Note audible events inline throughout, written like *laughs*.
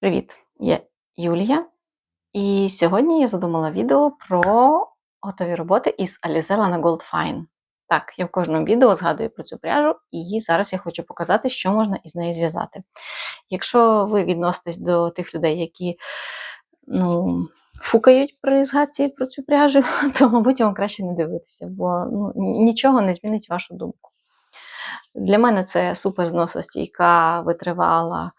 Привіт! Я Юлія, і сьогодні я задумала відео про готові роботи із Alize Lana Gold Fine. Так, я в кожному відео згадую про цю пряжу, і зараз я хочу показати, що можна із нею зв'язати. Якщо ви відноситесь до тих людей, які ну, фукають при згадці про цю пряжу, *laughs* то, мабуть, вам краще не дивитися, бо ну, нічого не змінить вашу думку. Для мене це супер зносостійка, витривала.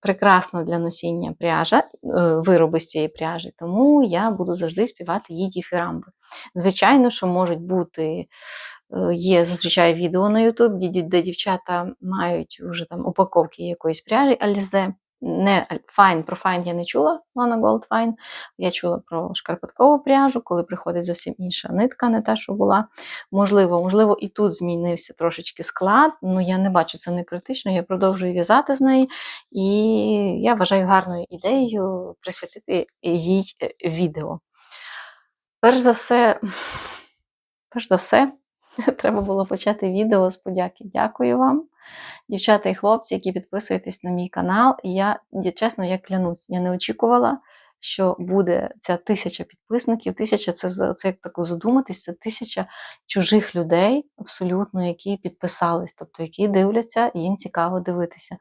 Прекрасно для носіння пряжа, е, вироби з цієї пряжі, тому я буду завжди співати її діфірамби. Звичайно, що можуть бути, е, є, зустрічаю відео на Ютуб, де дівчата мають вже там упаковки якоїсь пряжі Alize, не Fine, про Fine я не чула, Gold Fine. Я чула про шкарпеткову пряжу, коли приходить зовсім інша нитка, не та, що була. Можливо, можливо, і тут змінився трошечки склад, ну я не бачу це не критично, я продовжую в'язати з неї, і я вважаю гарною ідеєю присвятити їй е, відео. Перш за все, перш за все, *laughs* треба було почати відео з подяки. Дякую вам дівчата і хлопці, які підписуєтесь на мій канал. І я, чесно, я клянусь, я не очікувала, що буде ця тисяча підписників. Тисяча це це як таку задуматись, це тисяча чужих людей, абсолютно, які підписались, тобто які дивляться, і їм цікаво дивитися.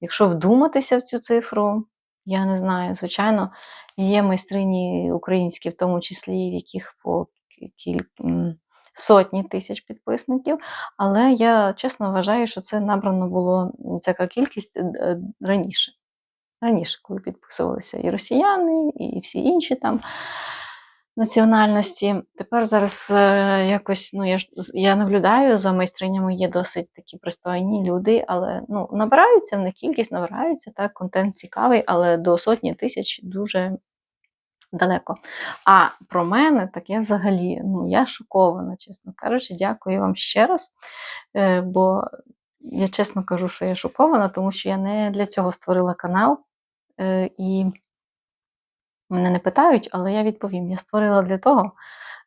Якщо вдуматися в цю цифру, я не знаю, звичайно, є майстрині українські, в тому числі, в яких по кілька сотні тисяч підписників, але я чесно вважаю, що це набрано було така кількість е, е, раніше. Раніше, коли підписувалися і росіяни, і всі інші там національності. Тепер зараз е, якось ну, я я наблюдаю за майстринями, є досить такі пристойні люди, але ну, набираються в них кількість, набираються, так, контент цікавий, але до сотні тисяч дуже далеко. А про мене так я взагалі ну, я шокована, чесно кажучи, дякую вам ще раз. Е, бо я чесно кажу, що я шокована, тому що я не для цього створила канал. Е, і мене не питають, але я відповім. Я створила для того,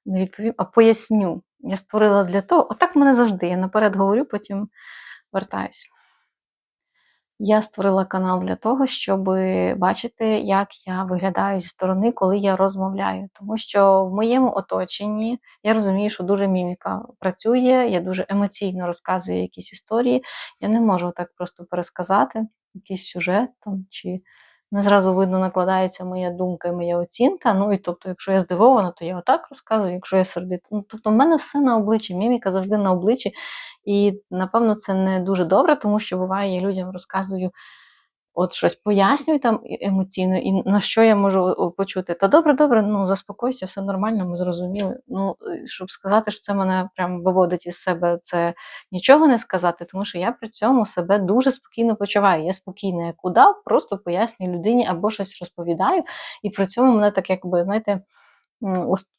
не відповім, а поясню. Я створила для того, отак мене завжди. Я наперед говорю, потім вертаюсь. Я створила канал для того, щоб бачити, як я виглядаю зі сторони, коли я розмовляю. Тому що в моєму оточенні я розумію, що дуже міміка працює, я дуже емоційно розказую якісь історії. Я не можу так просто пересказати якийсь сюжет там, чи не зразу видно, накладається моя думка і моя оцінка. Ну і тобто, якщо я здивована, то я отак розказую, якщо я сердита. Ну, тобто, в мене все на обличчі, міміка завжди на обличчі. І напевно це не дуже добре, тому що буває, я людям розказую от щось пояснюю там емоційно, і на що я можу почути. Та добре, добре, ну заспокойся, все нормально, ми зрозуміли. Ну, е, щоб сказати, що це мене прям виводить із себе, це нічого не сказати, тому що я при цьому себе дуже спокійно почуваю. Я спокійна, як удав, просто пояснюю людині або щось розповідаю, і при цьому мене так, якби, знаєте.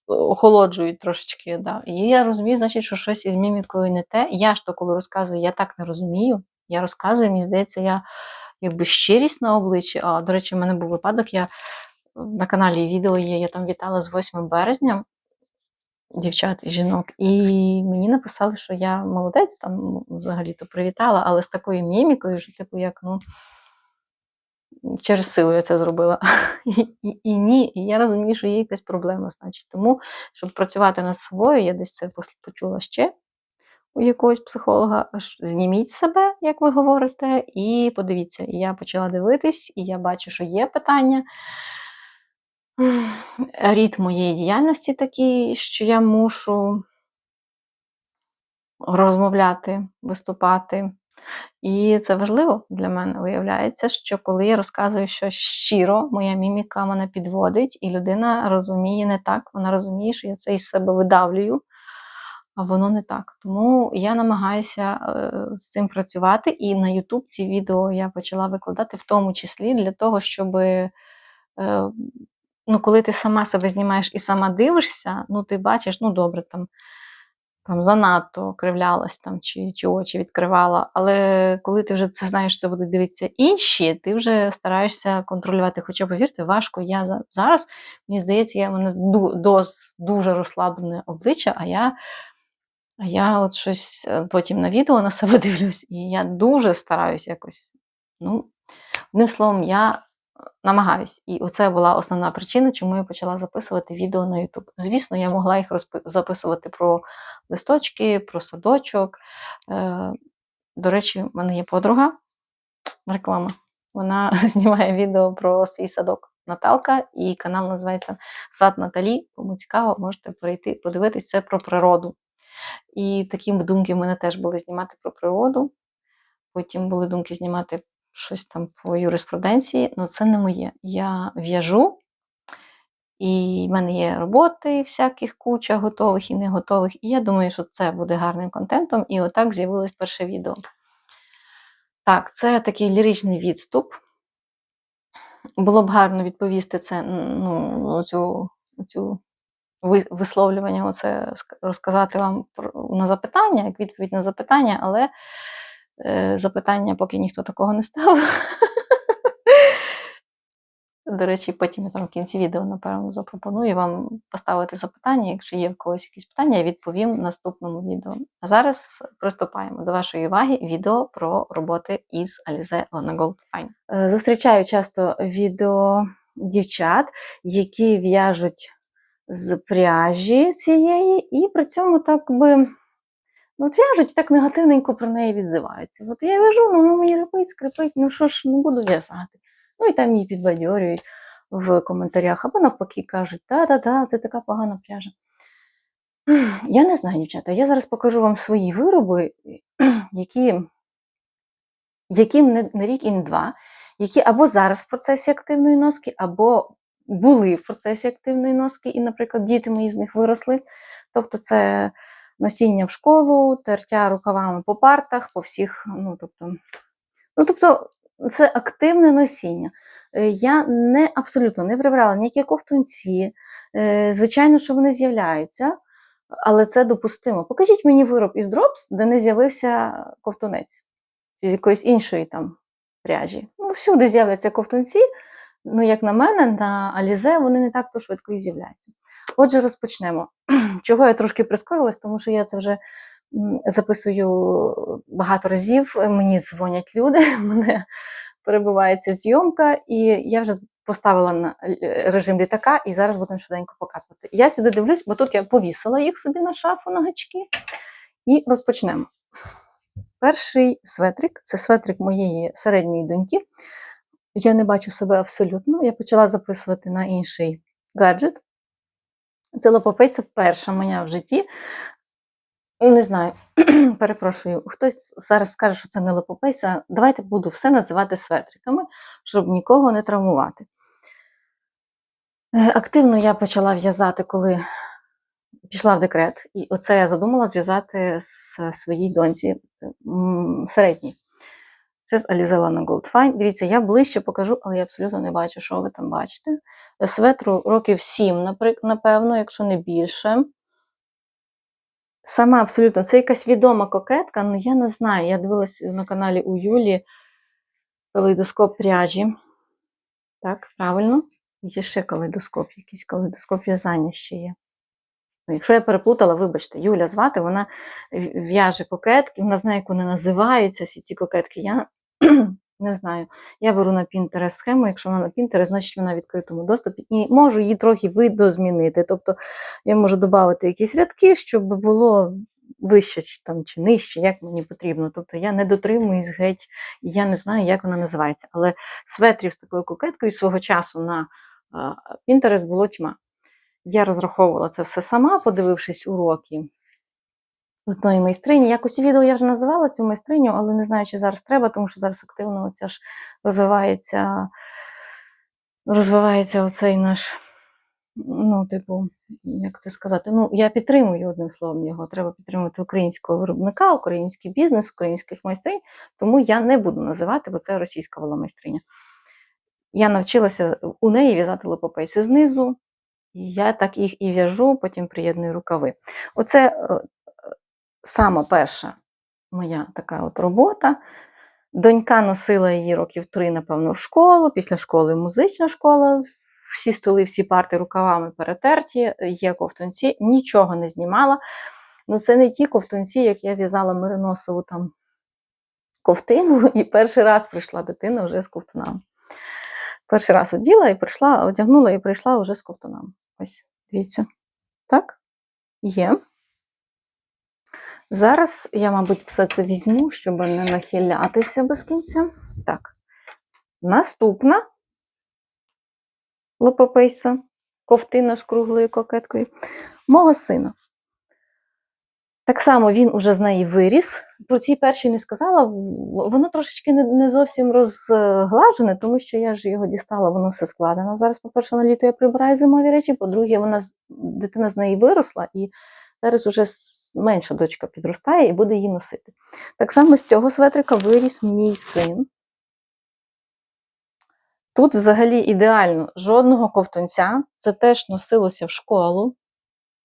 Охолоджують трошечки. Да. І я розумію, значить, що щось із мімікою не те. Я ж то, коли розказую, я так не розумію. Я розказую, мені здається, я якби щирість на обличчі. А, До речі, в мене був випадок, я на каналі відео є, я там вітала з 8 березня дівчат і жінок, і мені написали, що я молодець, там взагалі-то привітала, але з такою мімікою, що, типу, як, ну. Через силу я це зробила. *laughs* І, і і, ні. І я розумію, що є якась проблема, значить. Тому, щоб працювати над собою, я десь це почула ще у якогось психолога, зніміть себе, як ви говорите, і подивіться. І я почала дивитись, і я бачу, що є питання. *sighs* Рід моєї діяльності такий, що я мушу розмовляти, виступати. І це важливо для мене. Виявляється, що коли я розказую щось щиро, моя міміка мене підводить, і людина розуміє не так. Вона розуміє, що я це із себе видавлюю воно не так. Тому я намагаюся е, з цим працювати, і на YouTube ці відео я почала викладати, в тому числі для того, щоб, е, ну, коли ти сама себе знімаєш і сама дивишся, ну ти бачиш, ну добре, там там занадто кривлялась там, чи чи очі відкривала. Але коли ти вже це знаєш, це будуть дивитися інші, ти вже стараєшся контролювати. Хоча, повірте, важко. Я зараз, мені здається, я мене дуже розслаблене обличчя, а я а я от щось е, потім на відео на себе дивлюсь, і я дуже стараюсь якось. Ну, Одним словом, я е, намагаюсь. І оце була основна причина, чому я почала записувати відео на YouTube. Звісно, я могла їх записувати про листочки, про садочок. Е, До речі, в мене є подруга, *tsk* реклама. Вона *laughs* знімає відео про свій садок. Наталка, і канал називається Сад Наталі. Кому цікаво, можете перейти, подивитись це про природу. І такі думки в мене теж були знімати про природу. Потім були думки знімати щось там по юриспруденції, але це не моє. Я в'яжу, і в мене є роботи всяких куча готових і не готових. І я думаю, що це буде гарним контентом. І отак з'явилось перше відео. Так, це такий ліричний відступ. Було б гарно відповісти це, ну, оцю ви- висловлювання, оце розказати вам на запитання, як відповідь на запитання, але е, запитання поки ніхто такого не ставив. *laughs* До речі, потім я там в кінці відео, напевно, запропоную вам поставити запитання. Якщо є в когось якісь питання, я відповім в наступному відео. А зараз приступаємо до вашої уваги відео про роботи із Alize Lana Gold. Е, Зустрічаю часто відео дівчат, які в'яжуть з пряжі цієї, і при цьому так би. Ну, от в'яжуть і так негативненько про неї відзиваються. От я в'яжу, ну, ну мені репить, скрипить, ну що ж, ну буду в'язати. Ну і там її підбадьорюють в коментарях, або навпаки кажуть, та-та-та, це така погана пряжа. Я не знаю, дівчата. Я зараз покажу вам свої вироби, які, яким не, не рік і не два, які або зараз в процесі активної носки, або були в процесі активної носки, і, наприклад, діти мої з них виросли. Тобто, це носіння в школу, тертя рукавами по партах, по всіх, ну, тобто, ну, тобто це активне носіння. Е, Я не абсолютно не прибрала ніякі ковтунці. Е, Звичайно, що вони з'являються, але це допустимо. Покажіть мені вироб із дропс, де не з'явився ковтунець з якоїсь іншої там пряжі. Ну, всюди з'являться ковтунці. Ну, як на мене, на Алізе вони не так то швидко і з'являються. Отже, розпочнемо. *clears throat* Чого я трошки прискорилась, тому що я це вже записую багато разів. Мені дзвонять люди, *laughs* мене перебувається зйомка, і я вже поставила на е, режим літака, і зараз будемо швиденько показувати. Я сюди дивлюсь, бо тут я повісила їх собі на шафу на гачки. І розпочнемо. Перший светрик це светрик моєї середньої доньки. Я не бачу себе абсолютно. Я почала записувати на інший гаджет. Це лопопейса перша моя в житті. Не знаю, *clears throat* перепрошую, хтось зараз скаже, що це не лопопейса. Давайте буду все називати светриками, щоб нікого не травмувати. Е, Активно я почала в'язати, коли пішла в декрет, і оце я задумала зв'язати з своїй доньці середній. Це з Gold Fine. Дивіться, я ближче покажу, але я абсолютно не бачу, що ви там бачите. Светру років 7, напевно, якщо не більше. Сама абсолютно, це якась відома кокетка, але я не знаю. Я дивилася на каналі у Юлі калейдоскоп пряжі. Так, правильно. Є ще калейдоскоп, якийсь калейдоскоп в'язання ще є. Ну, Якщо я переплутала, вибачте, Юля звати, вона в'яже кокетки, вона знає, як вони називаються, всі ці кокетки. Я *clears throat* не знаю. Я беру на Pinterest схему, якщо вона на Pinterest, значить вона в відкритому доступі. І можу її трохи видозмінити. Тобто я можу додати якісь рядки, щоб було вище чи, там, чи нижче, як мені потрібно. Тобто я не дотримуюсь геть, і я не знаю, як вона називається. Але светрів з такою кокеткою свого часу на Pinterest було тьма. Я розраховувала це все сама, подивившись уроки одної майстрині. Якось у відео я вже називала цю майстриню, але не знаю, чи зараз треба, тому що зараз активно оця ж розвивається, розвивається оцей наш, ну, типу, як це сказати? Ну, я підтримую одним словом його. Треба підтримувати українського виробника, український бізнес, українських майстринь. Тому я не буду називати, бо це російська була майстриня. Я навчилася у неї в'язати лопопейси знизу, і я так їх і в'яжу, потім приєдную рукави. Оце е, сама перша моя така от робота. Донька носила її років три, напевно, в школу. Після школи музична школа. Всі столи, всі парти рукавами перетерті, є ковтунці, нічого не знімала. Ну, це не ті ковтунці, як я в'язала мериносову там ковтину, і перший раз прийшла дитина вже з ковтунами. Перший раз оділа і прийшла, одягнула і прийшла вже з ковтунами. Ось, дивіться. Так? Є. Зараз я, мабуть, все це візьму, щоб не нахилятися без кінця. Так. Наступна лопопейса, ковтина з круглою кокеткою, мого сина. Так само він уже з неї виріс. Про цій першій не сказала. Воно трошечки не, зовсім розглажене, тому що я ж його дістала, воно все складено. Зараз, по-перше, на літо я прибираю зимові речі, по-друге, вона дитина з неї виросла, і зараз уже менша дочка підростає і буде її носити. Так само з цього светрика виріс мій син. Тут взагалі ідеально жодного ковтунця. Це теж носилося в школу.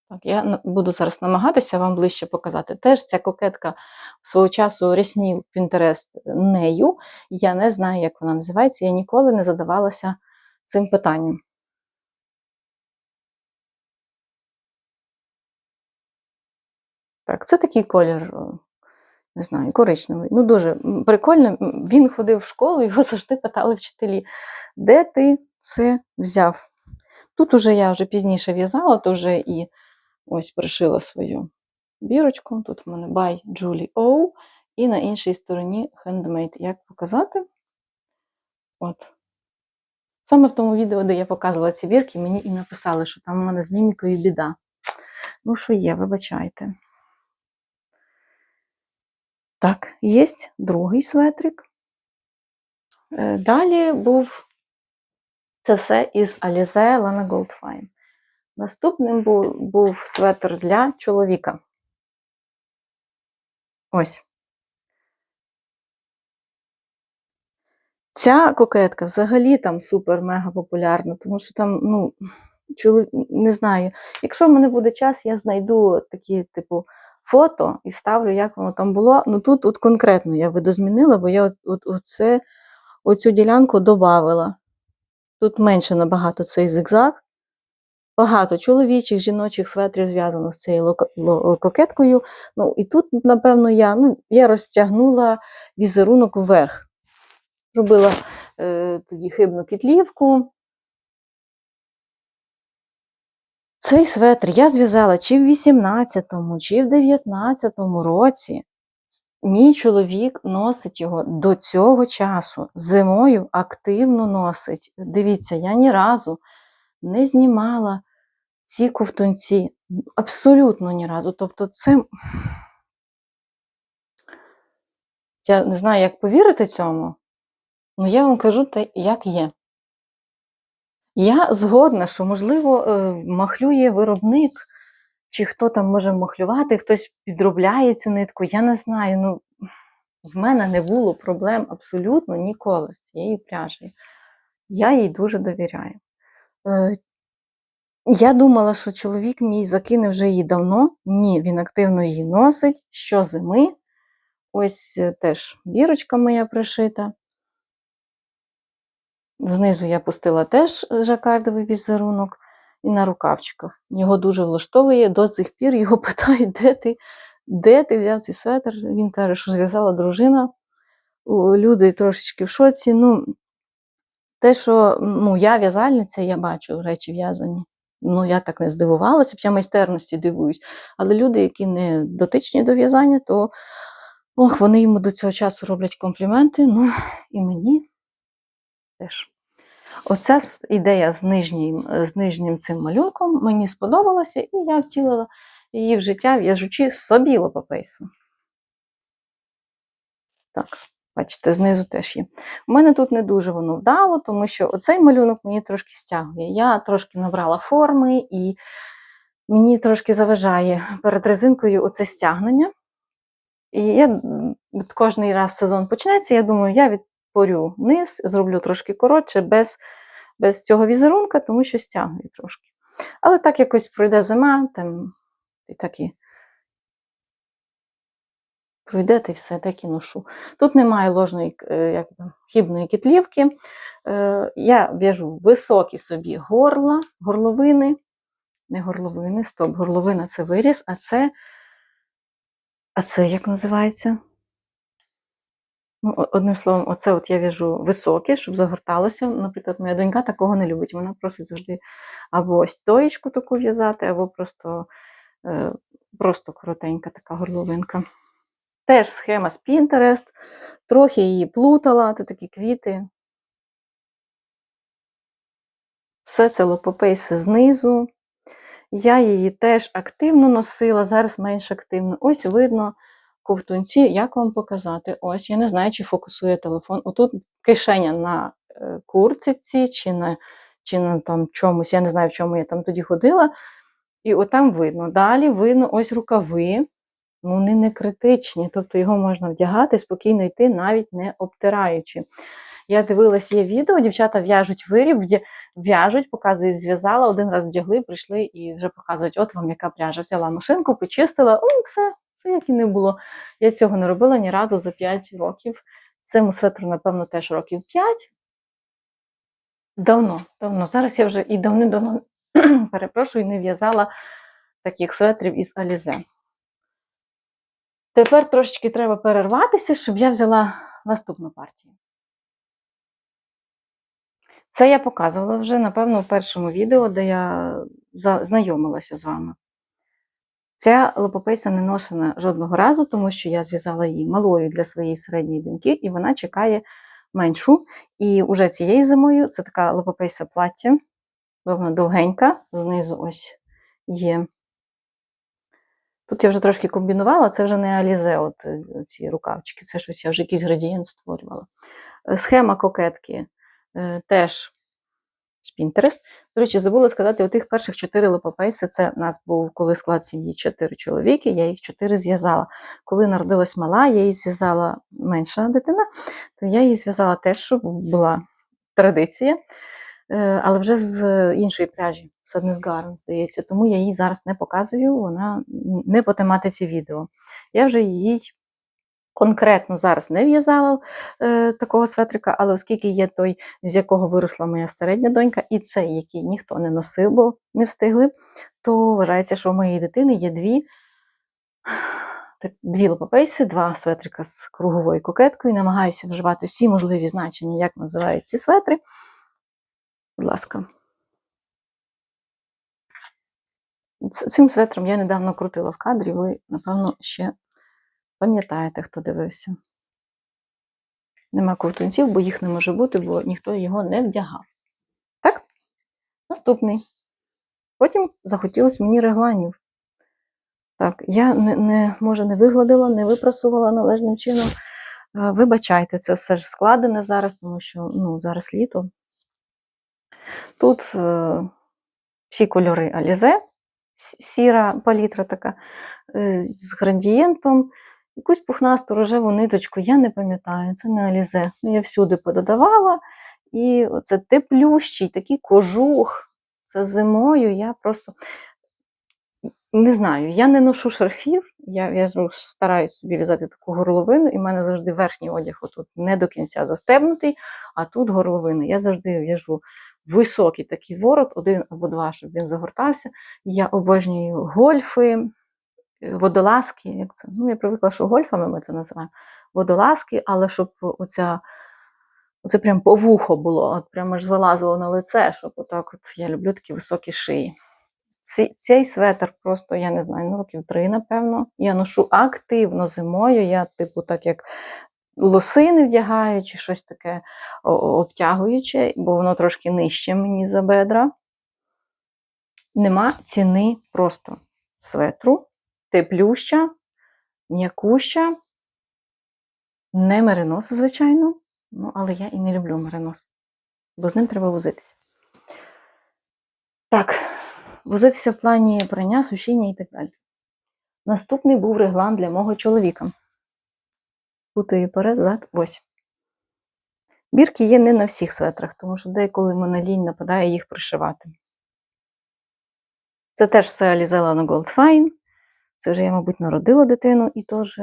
Так, я буду зараз намагатися вам ближче показати. Теж ця кокетка свого часу ряснів Pinterest нею. Я не знаю, як вона називається. Я ніколи не задавалася цим питанням. Так, це такий колір, не знаю, коричневий. Ну, дуже прикольно. Він ходив в школу, *laughs* його завжди питали вчителі, де ти це взяв? Тут уже я вже пізніше в'язала, то вже і ось пришила свою бірочку. Тут в мене by Julie O. І на іншій стороні handmade. Як показати? От. Саме в тому відео, де я показувала ці бірки, мені і написали, що там у мене з мімікою біда. Ну, що є, вибачайте. Так, є другий светрик. Е, Далі був це все із Alize Lana Goldfine. Наступним був, був светр для чоловіка. Ось. Ця кокетка взагалі там супер-мега популярна, тому що там, ну, чоловік, не знаю, якщо в мене буде час, я знайду такі, типу, фото і вставлю, як воно там було. Ну тут от конкретно я видозмінила, бо я от, от, оце, оцю ділянку додавила. Тут менше набагато цей зигзаг. Багато чоловічих, жіночих светрів зв'язано з цією кокеткою. Ну, і тут, напевно, я, ну, я розтягнула візерунок вверх. Робила е, тоді хибну кітлівку. Цей светр я зв'язала чи в 18-му, чи в 19-му році. Мій чоловік носить його до цього часу. Зимою активно носить. Дивіться, я ні разу не знімала ці ковтунці. Абсолютно ні разу. Тобто, це. Я не знаю, як повірити цьому, але я вам кажу те, як є. Я згодна, що, можливо, е, махлює виробник, чи хто там може махлювати, хтось підробляє цю нитку. Я не знаю. Ну, в мене не було проблем абсолютно ніколи з цією пряжею. Я їй дуже довіряю. Е, Я думала, що чоловік мій закине вже її давно. Ні, він активно її носить щозими. Ось е, теж бірочка моя пришита. Знизу я пустила теж е, жакардовий візерунок і на рукавчиках. Його дуже влаштовує. До цих пір його *laughs* питають, де ти, де ти взяв цей светр. Він каже, що зв'язала дружина. Люди трошечки в шоці. Ну, те, що ну, я в'язальниця, я бачу речі в'язані. Ну, я так не здивувалася, б я майстерності дивуюсь. Але люди, які не дотичні до в'язання, то ох, вони йому до цього часу роблять компліменти. Ну, і мені теж. Оця ідея з нижнім, з нижнім цим малюнком мені сподобалася, і я втілила її в життя, в'яжучи собі лопопейсу. Так, бачите, знизу теж є. У мене тут не дуже воно вдало, тому що оцей малюнок мені трошки стягує. Я трошки набрала форми, і мені трошки заважає перед резинкою оце стягнення. І я кожний раз сезон почнеться, я думаю, я відпорю низ, зроблю трошки коротше, без, без цього візерунка, тому що стягує трошки. Але так якось пройде зима, там і так і пройде, та все, так і ношу. Тут немає ложної е, як хібної кітлівки. Е, Я в'яжу високі собі горла, горловини, не горловини, стоп, горловина це виріз, а це, а це як називається? Ну, одним словом, оце от я в'яжу високе, щоб загорталося. Наприклад, моя донька такого не любить. Вона просить завжди або ось тоєчку таку в'язати, або просто, е, просто коротенька така горловинка. Теж схема з Pinterest, трохи її плутала, це такі квіти. Все це лопопейси знизу. Я її теж активно носила, зараз менш активно. Ось видно ковтунці, як вам показати. Ось, я не знаю, чи фокусує телефон. Отут кишеня на е, куртиці, чи на, чи на там чомусь, я не знаю, в чому я там тоді ходила. І отам видно. Далі видно ось рукави. Ну, вони не критичні, тобто його можна вдягати, спокійно йти, навіть не обтираючи. Я дивилась, є відео, дівчата в'яжуть виріб, в'яжуть, показують, зв'язала, один раз вдягли, прийшли і вже показують, от вам яка пряжа. Взяла машинку, почистила, о, все, все як і не було. Я цього не робила ні разу за 5 років. Цьому светру, напевно, теж років 5. Давно, давно. Зараз я вже і давним-давно, *clears throat* перепрошую, не в'язала таких светрів із Алізе. Тепер трошечки треба перерватися, щоб я взяла наступну партію. Це я показувала вже, напевно, у першому відео, де я знайомилася з вами. Ця лопопейса не ношена жодного разу, тому що я зв'язала її малою для своєї середньої доньки, і вона чекає меншу. І уже цією зимою це така лопопейса плаття, вона довгенька, знизу ось є. Тут я вже трошки комбінувала, це вже не Алізе, от е, ці рукавчики, це щось я вже якийсь градієнт створювала. Е, Схема кокетки е, теж з Pinterest. До речі, забула сказати, у тих перших чотири лопопейси, це в нас був, коли склад сім'ї чотири чоловіки, я їх чотири зв'язала. Коли народилась мала, я її зв'язала менша дитина, то я її зв'язала теж, щоб була традиція, е, але вже з іншої пряжі, Sadness Garden, здається, тому я її зараз не показую, вона не по тематиці відео. Я вже її конкретно зараз не в'язала е, такого светрика, але оскільки є той, з якого виросла моя середня донька, і цей, який ніхто не носив, бо не встигли, то вважається, що у моєї дитини є дві. Дві лопопейси, два светрика з круговою кокеткою. Намагаюся вживати всі можливі значення, як називають ці светри. Будь ласка. Цим светром я недавно крутила в кадрі, ви, напевно, ще пам'ятаєте, хто дивився. Нема ковтунців, бо їх не може бути, бо ніхто його не вдягав. Так? Наступний. Потім захотілося мені регланів. Так, я не, не, може, не вигладила, не випрасувала належним чином. Е, Вибачайте, це все ж складене зараз, тому що ну, зараз літо. Тут е, всі кольори Алізе, сіра палітра така, е, з градієнтом. Якусь пухнасту рожеву ниточку, я не пам'ятаю, це не Алізе. Ну, Я всюди пододавала. І оце теплющий, такий кожух. Це зимою я просто не знаю, я не ношу шарфів, я в'яжу, стараюсь собі в'язати таку горловину, і в мене завжди верхній одяг отут не до кінця застебнутий, а тут горловина. Я завжди в'яжу високий такий ворот, один або два, щоб він загортався. Я обожнюю гольфи, водолазки. Як це? Ну, я привикла, що гольфами ми це називаємо. Водолазки, але щоб оця. Це прям по вухо було, от прямо аж вилазило на лице, щоб отак от я люблю такі високі шиї. Ці, цей светр просто, я не знаю, ну років три, напевно. Я ношу активно зимою. Я, типу, так як лосини вдягаю, чи щось таке обтягуюче, бо воно трошки нижче мені за бедра. Нема ціни просто светру, теплюща, м'якуща, не меринос, звичайно. Ну, але я і не люблю меринос, бо з ним треба возитися. Так, возитися в плані прання, сушіння і так далі. Наступний був реглан для мого чоловіка. Путаю перед, зад, ось. Бірки є не на всіх светрах, тому що деколи мене лінь нападає їх пришивати. Це теж все Алізела на Gold Fine. Це вже я, мабуть, народила дитину і теж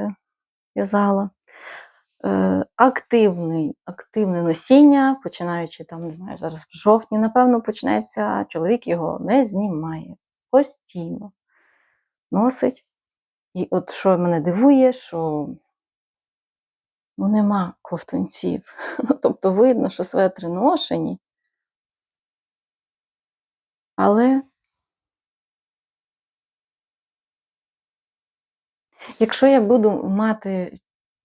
в'язала. Е, активний, активне носіння, починаючи там, не знаю, зараз в жовтні, напевно, почнеться. Чоловік його не знімає. Постійно носить. І от що мене дивує, що ну нема ковтунців. Ну, *laughs* тобто видно, що светри ношені. Але якщо я буду мати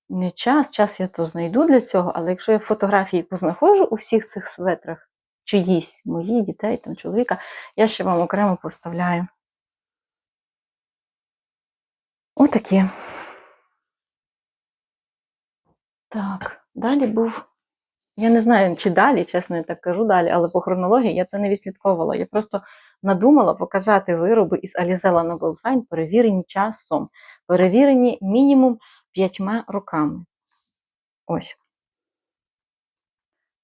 не час, час я то знайду для цього, але якщо я фотографії познаходжу у всіх цих светрах, чиїсь, мої, дітей, там, чоловіка, я ще вам окремо поставляю. Отакі. Так, далі був. Я не знаю, чи далі, чесно, я так кажу далі, але по хронології я це не відслідковувала. Я просто надумала показати вироби із Alizella на Goldfine, перевірені часом, перевірені мінімум п'ятьма роками. Ось.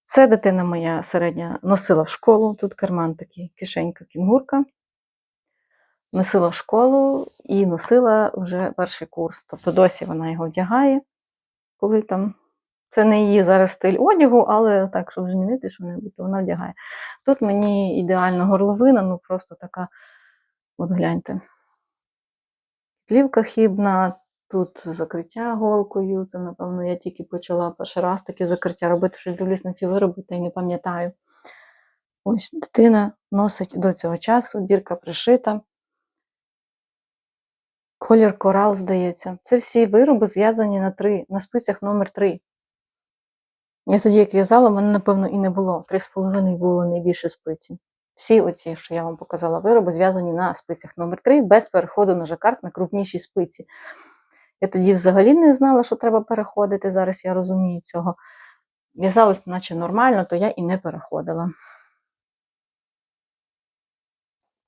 Це дитина моя середня носила в школу. Тут карман такий, кишенька кінгурка. Носила в школу і носила вже перший курс. Тобто досі вона його вдягає, коли там. Це не її зараз стиль одягу, але так, щоб змінити що-небудь, то вона вдягає. Тут мені ідеальна горловина, ну просто така, от гляньте. Плівка хібна, тут закриття голкою. Це, напевно, я тільки почала перший раз таке закриття робити, що дивлюсь на ті вироби, та й не пам'ятаю. Ось дитина носить до цього часу, бірка пришита. Колір корал, здається. Це всі вироби зв'язані на три, на спицях номер 3 Я тоді, як в'язала, мене, напевно, і не було. Три з половиною було найбільше спиці. Всі оці, що я вам показала, вироби зв'язані на спицях номер 3 без переходу на жакард на крупніші спиці. Я тоді взагалі не знала, що треба переходити. Зараз я розумію цього. В'язалось, наче нормально, то я і не переходила.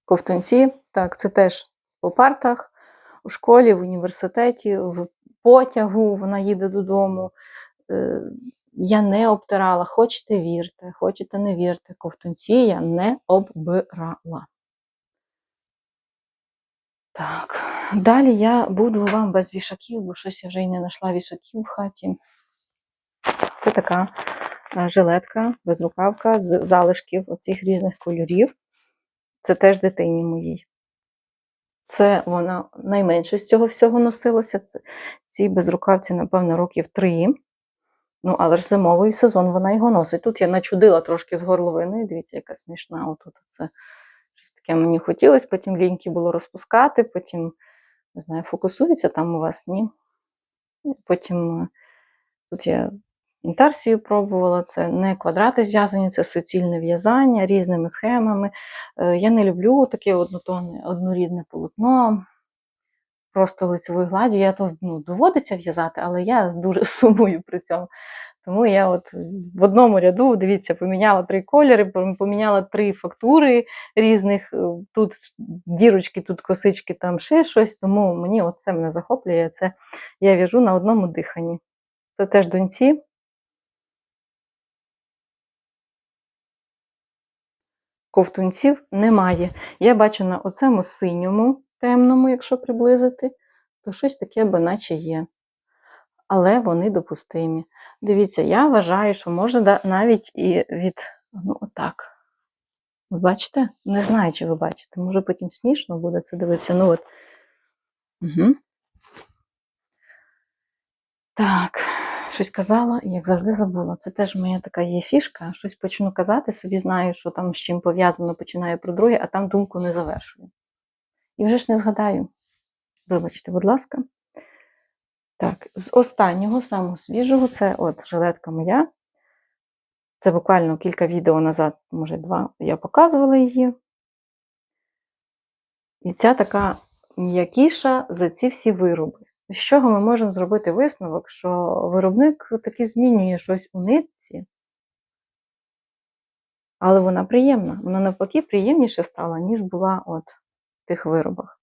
Ковтунці, так, це теж по партах, у школі, в університеті, в потягу вона їде додому. Я не обтирала, хочете вірте, хочете не вірте. Ковтунці я не оббирала. Так, далі я буду вам без вішаків, бо щось я вже й не знайшла вішаків в хаті. Це така е, жилетка, безрукавка з залишків оцих різних кольорів. Це теж дитині моїй. Це вона найменше з цього всього носилося. Це, ці безрукавці, напевно, років три. Ну, але ж зимовий сезон вона його носить. Тут я начудила трошки з горловиною. Дивіться, яка смішна. Отут це щось таке мені хотілося, потім ліньки було розпускати, потім, не знаю, фокусується там у вас, ні. Потім е, тут я інтарсію пробувала, це не квадрати зв'язані, це суцільне в'язання різними схемами. Е, Я не люблю таке однотонне, однорідне полотно. Просто лицевою гладдю. Я то ну, доводиться в'язати, але я дуже *laughs* сумую при цьому. Тому я от в одному ряду, дивіться, поміняла три кольори, поміняла три фактури різних. е, Тут дірочки, тут косички, там ще щось. Тому мені от це мене захоплює. Це я в'яжу на одному диханні. Це теж доньці. Ковтунців немає. Я бачу на оцьому синьому темному, якщо приблизити, то щось таке би наче є. Але вони допустимі. Дивіться, я вважаю, що може навіть і від. Ну, отак. Ви бачите? Не знаю, чи ви бачите. Може потім смішно буде це дивитися. Ну от. Угу. Так, щось казала, як завжди забула. Це теж моя така є фішка. Щось почну казати, собі знаю, що там з чим пов'язано, починаю про друге, а там думку не завершую. І вже ж не згадаю. Вибачте, будь ласка. Так, з останнього, самого свіжого, це от жилетка моя. Це буквально кілька відео назад, може два, я показувала її. І ця така м'якіша за ці всі вироби. З чого ми можемо зробити висновок, що виробник таки змінює щось у нитці, але вона приємна. Вона навпаки приємніше стала, ніж була от тих виробах.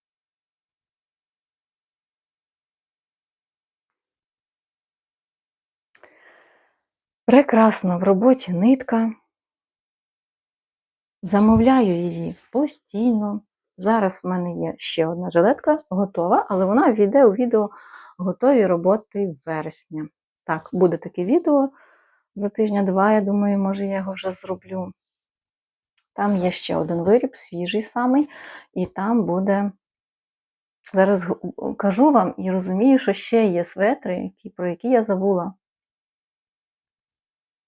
Прекрасно в роботі нитка. Замовляю її постійно. Зараз в мене є ще одна жилетка готова, але вона війде у відео готові роботи вересня. Так, буде таке відео за тижня-два, я думаю, може, я його вже зроблю. Там є ще один виріб, свіжий самий, і там буде. Зараз кажу вам і розумію, що ще є светри, які, про які я забула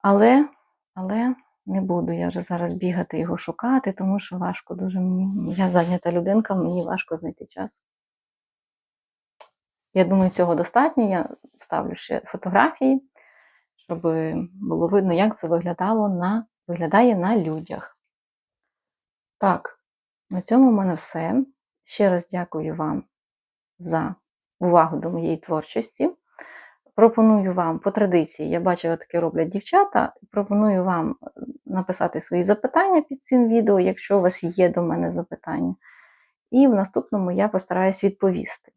Але, але не буду я вже зараз бігати його шукати, тому що важко дуже мені. Я зайнята людинка, мені важко знайти час. Я думаю, цього достатньо. Я ставлю ще фотографії, щоб було видно, як це виглядало на, виглядає на людях. Так, на цьому в мене все. Ще раз дякую вам за увагу до моєї творчості. Пропоную вам по традиції, я бачила, таке роблять дівчата. Пропоную вам е, написати свої запитання під цим відео, якщо у вас є до мене запитання. І в наступному я постараюсь відповісти.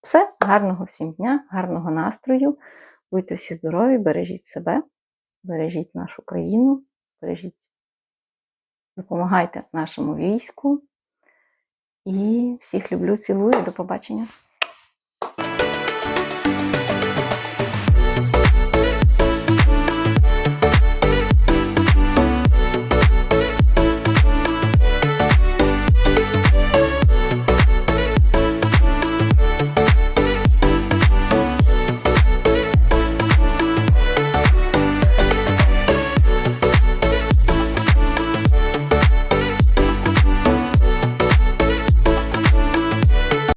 Все, гарного всім дня, гарного настрою. Будьте всі здорові, бережіть себе, бережіть нашу країну, бережіть, допомагайте нашому війську. І всіх люблю, цілую, до побачення.